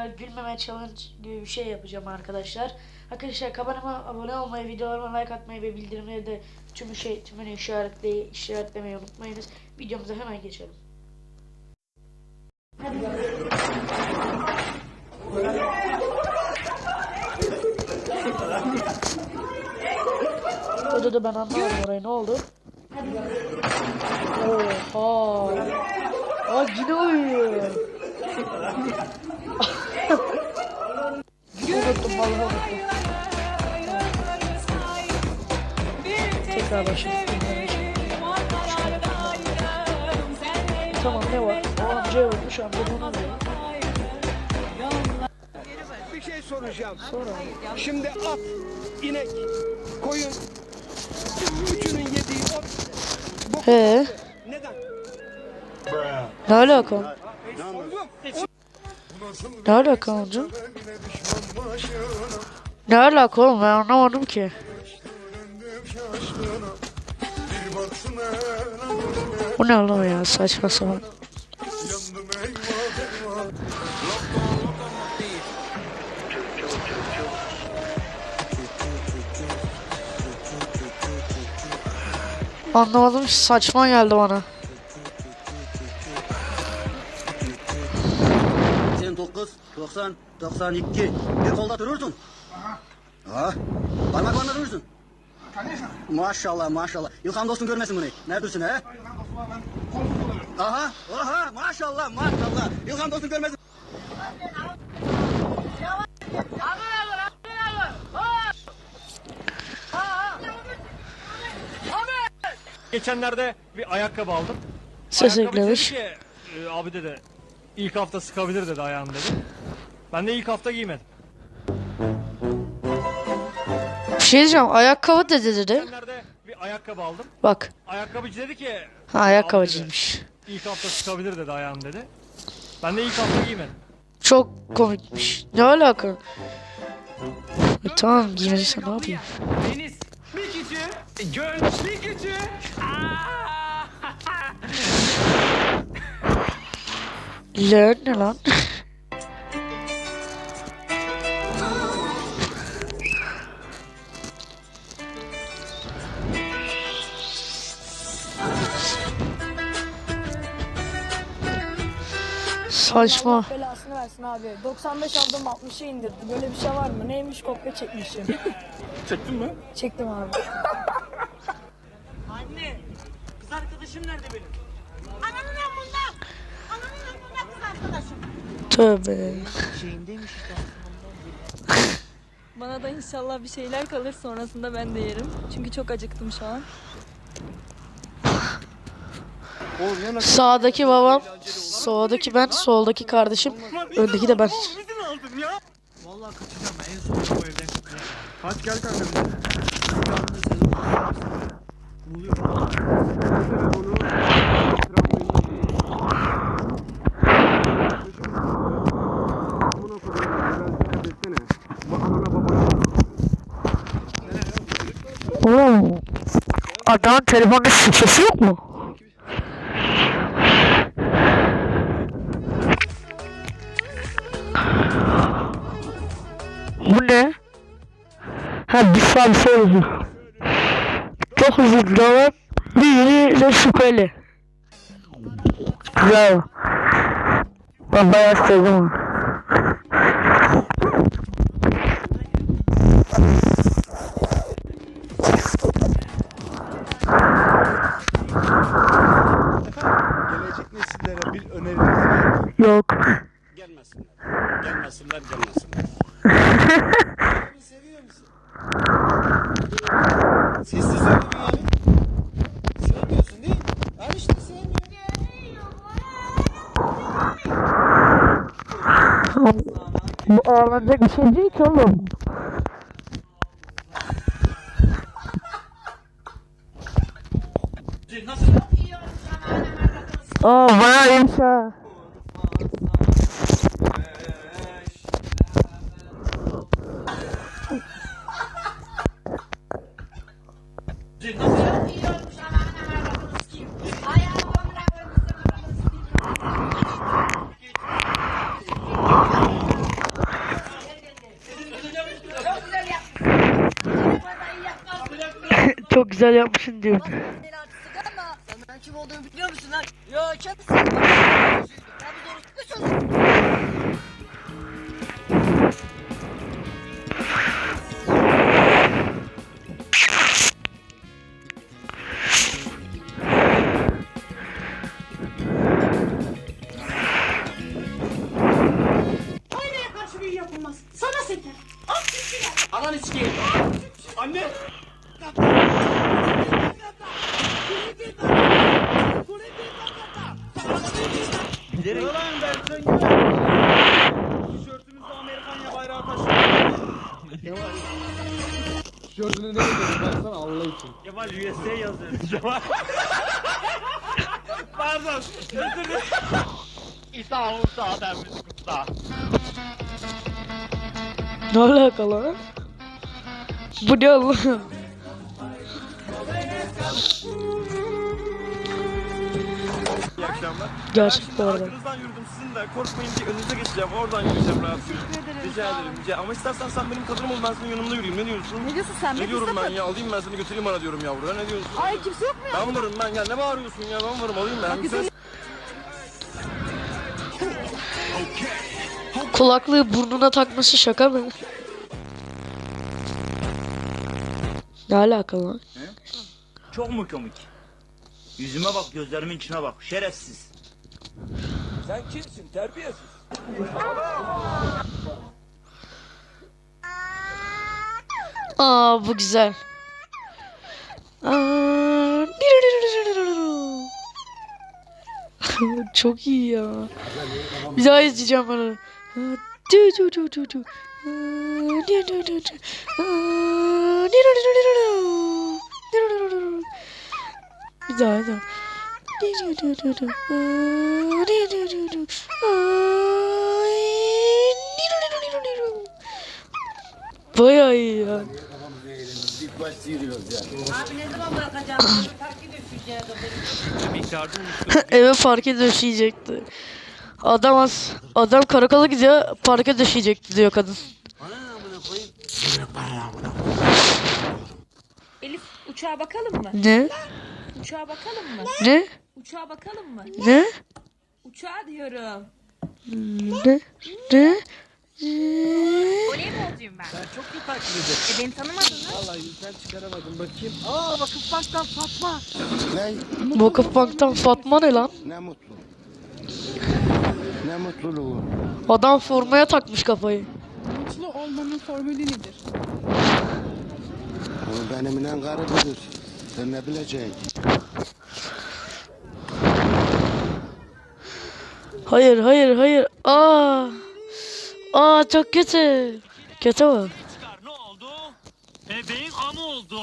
Evet, gülmeme challenge gibi bir şey yapacağım arkadaşlar. Arkadaşlar kanalıma abone olmayı, videolarıma like atmayı ve bildirimleri de tüm şey tümünü işaretle, işaretlemeyi unutmayınız. Videomuza hemen geçelim. Odada ben anlamadım orayı ne oldu? Oha. Aa yine uyuyor. vuruyor. Bir şey soracağım. Sonra Şimdi at, inek, koyun, üçünün yediği ot He. neden? Ne alaka? Ne alaka amca? Ne alaka oğlum ben anlamadım ki. Bu ne lan ya saçma sapan. Anlamadım saçma geldi bana. 89, 90, 92. Bir kolda durursun. Ha. Parmaklarla durursun. Maşallah maşallah. İlkan dostun görmesin bunu. Ne dursun he? Aha, aha maşallah maşallah. İlkan dostun görmesin. Geçenlerde bir ayakkabı aldım. Ses Ayakkabı dedi ki, "E, abi dedi ilk hafta sıkabilir dedi ayağını dedi. Ben de ilk hafta giymedim. Bir şey diyeceğim ayakkabı dedi dedi. Geçenlerde bir ayakkabı aldım. Bak. Ayakkabıcı dedi ki Ha ayakkabıcıymış. ilk hafta sıkabilir dedi ayağını dedi. Ben de ilk hafta giymedim. Çok komikmiş. Ne alaka? E, tamam giymediysen ne yapayım? Deniz bir bir küçüğü. Learn ne lan? Saçma. Versin abi. 95 aldım 60'a indirdi. Böyle bir şey var mı? Neymiş kopya çekmişim. Çektin mi? Çektim abi. Anne, kız arkadaşım nerede benim? Ananın amında. Ananın amında kız arkadaşım. Tövbe. Bana da inşallah bir şeyler kalır sonrasında ben de yerim. Çünkü çok acıktım şu an. Sağdaki babam, soldaki ben, soldaki kardeşim, öndeki de ben. Vallahi kaçacağım ben en son bu evden kaçacağım. Kaç gel kanka bize. Oğlum, adamın telefonda şifresi yok mu? Bu ne? Ha bir saat sonra. Çok hızlı dalan biri de şüpheli. Güzel. Ben bayağı sevdim onu. Gelecek nesillere bir öneriniz var mı? Yok. Gelmesinler. Gelmesinler gelmesinler. Nasıl? Aa bayağı iyiymiş ha. Çok güzel yapmışsın diyordu. Kim olduğumu biliyor musun lan? Kendisi. Ben bir doğrusu çocuğum. Aynaya karşı büyü yapılmaz. Sana seker. At sesini. Ananı sikeyim. Anne. Gidelim. Kemal USA yazıyor. Kemal. Pardon. Özür dilerim. İsa Musa ben müzik usta. Ne alakalı lan? Bu ne oğlum? Akşamlar. Gerçek Ben bu arada. arkanızdan yürüdüm sizin de korkmayın diye önünüze geçeceğim. Oradan yürüyeceğim rahat. Rica ederim. Rica. Ama istersen sen benim kadınım ol ben senin yanımda yürüyeyim. Ne diyorsun? Ne diyorsun sen? Ne diyorum ben ya? Alayım ben seni götüreyim bana diyorum yavruya. Ne diyorsun? Ay kimse yok mu ya? Ben varım ben ya. Ne bağırıyorsun ya? Ben varım alayım ben. Sen Kulaklığı burnuna takması şaka mı? Ne alakalı lan? Çok mu komik? Yüzüme bak gözlerimin içine bak. Şerefsiz. Sen kimsin terbiyesiz? Aa bu güzel. Aa, Çok iyi ya. Bir daha izleyeceğim bunu. Bir daha bir daha. Bayağı iyi ya. Eve parke döşeyecekti. Adam az, adam karakola gidiyor, parke döşeyecekti diyor kadın. Elif uçağa bakalım mı? Ne? Uçağa bakalım mı? Ne? Uçağa bakalım mı? Ne? Uçağa diyorum. Ne? Ne? Voleybolcuyum ben. Ben çok iyi takip ederim. E beni tanımadın mı? Vallahi sen çıkaramadım bakayım. Aa vakıf banktan Fatma. Vakıf Bank'tan Fatma ne lan? Ne mutlu. Ne mutluluğu. Adam formaya takmış kafayı. Mutlu olmanın formülü nedir? O benimle karı Sen ne bileceksin? Hayır, hayır, hayır. Aa. Aa çok kötü. Kötü mü? Ne oldu? Bebeğin amı oldu.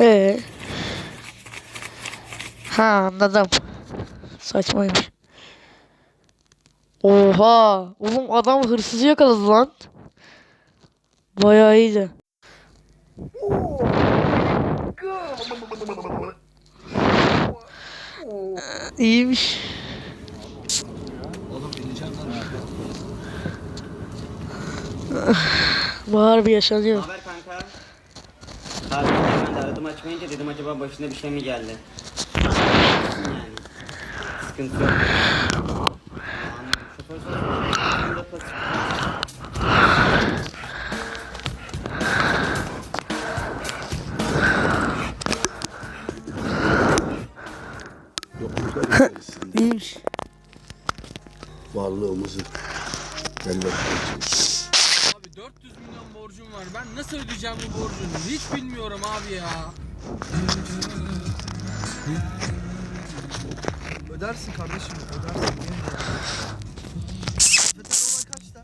Ee. Ha anladım. Saçmaymış. Oha! Oğlum adam hırsızı yakaladı lan. Bayağı iyiydi. İyiymiş. Bahar bir yaşanıyor. haber kanka? Abi ben de aradım açmayınca dedim acaba başına bir şey mi geldi? Sıkıntı yok. İyiymiş. Varlığımızı edeceğiz. Abi 400 milyon borcum var. Ben nasıl ödeyeceğim bu borcunu? Hiç bilmiyorum abi ya. Ödersin kardeşim, ödersin. kaçta?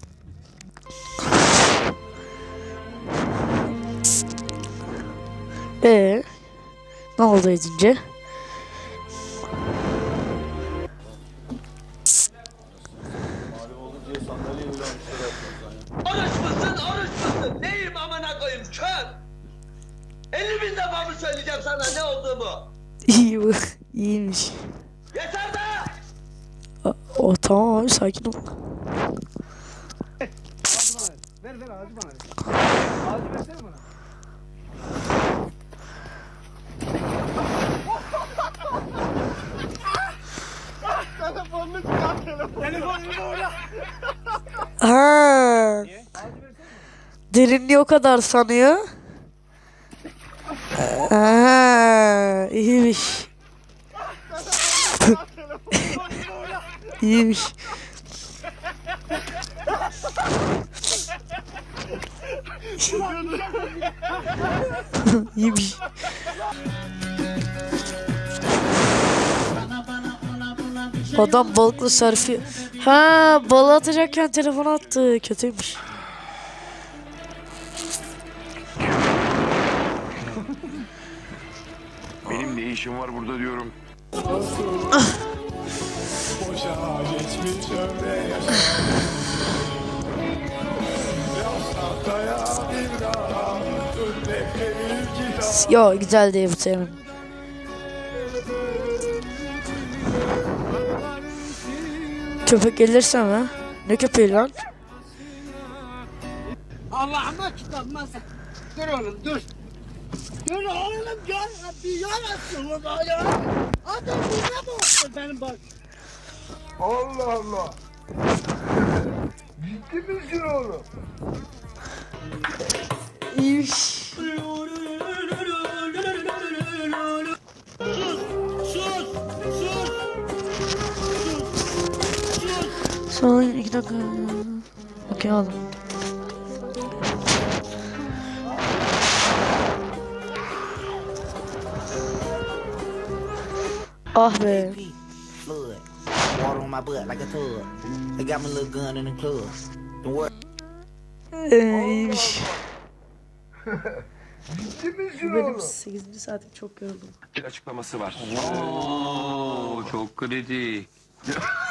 Ee, ne oldu edince? Oruç musun, oruç musun? Neyim amına koyayım kör? 50 bin defa mı söyleyeceğim sana ne olduğumu? İyi bu. İyiymiş. O tamam abi sakin ol. Ver ver ağacı bana. Ağacı versene bana. Ha. Derinliği o kadar sanıyor. Ha, iyiymiş. İyiymiş. iyiymiş. Adam balıkla selfie. Ha balığı atacakken telefon attı. Kötüymüş. Benim ne işim var burada diyorum. Yo güzel değil bu terim. Köpek gelirse mi? Ne köpeği lan? Allah'ıma kitabıma sen. Dur oğlum dur. Dur oğlum gel. Bir yarasın orada ya. Adam burada mı oldu benim bak. Allah Allah. Ciddi misin oğlum? İyiymiş. İki dakika. Okey aldım. Ah be. Flood. Water on my butt like a tub. I got my little gun in the club. Don't worry. İyiymiş. Ciddi misin Bu benim oğlum? 8. saatim çok yoruldum. Bir açıklaması var. Oo, çok kritik.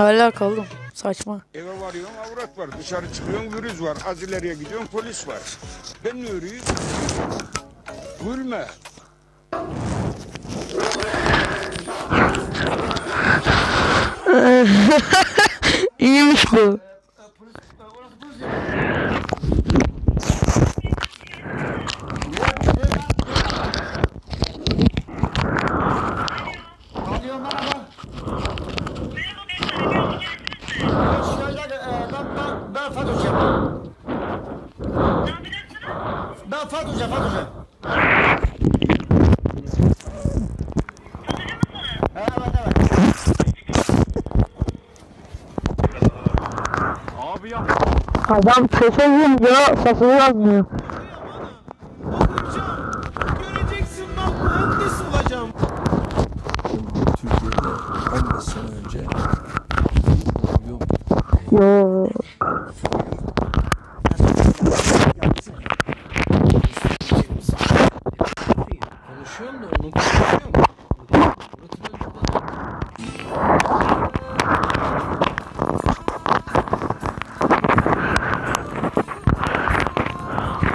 Hala kaldım. Saçma. Eve varıyorsun avrat var. Dışarı çıkıyorsun virüs var. Az ileriye gidiyorsun polis var. Ben ne örüyüm? Gülme. İyiymiş bu. Alıyor bana bak. Şöyle e, ben, ben, ben Fatoş'a. Ben Fatoş'a, Fatoş'a. Evet, evet. Abi ya. Adam sese ya sesini yazmıyor. Göreceksin bak mühendis olacağım. Yo. Konuşuyorum da onu konuşuyorum.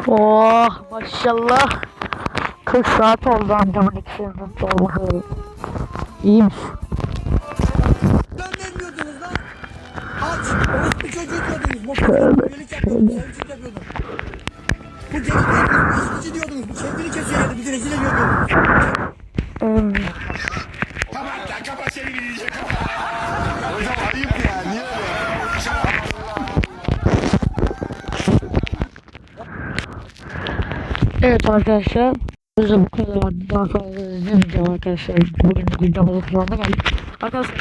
Oh maşallah. 40 saat oldu amcamın ikisinin olmaları. İyiymiş. Diyordunuz lan? Aç. Orospu çocuğu diyordunuz. Motor. Birlik yapıyordunuz. Sevgilik yapıyordunuz. Bu geri. İşçi diyordunuz. Bu sevgili kesiyordu. Bizi rezil ediyordunuz. Evet arkadaşlar. Bize bu kadar daha fazla izlemeyeceğim arkadaşlar. Bugün de gündem olup sonuna geldik. Arkadaşlar.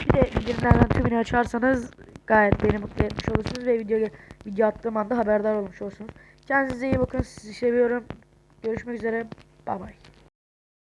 Bir de bildirimlerden tümünü açarsanız gayet beni mutlu etmiş olursunuz ve video video attığım anda haberdar olmuş olursunuz. Kendinize iyi bakın. Sizi seviyorum. Görüşmek üzere. Bay bay.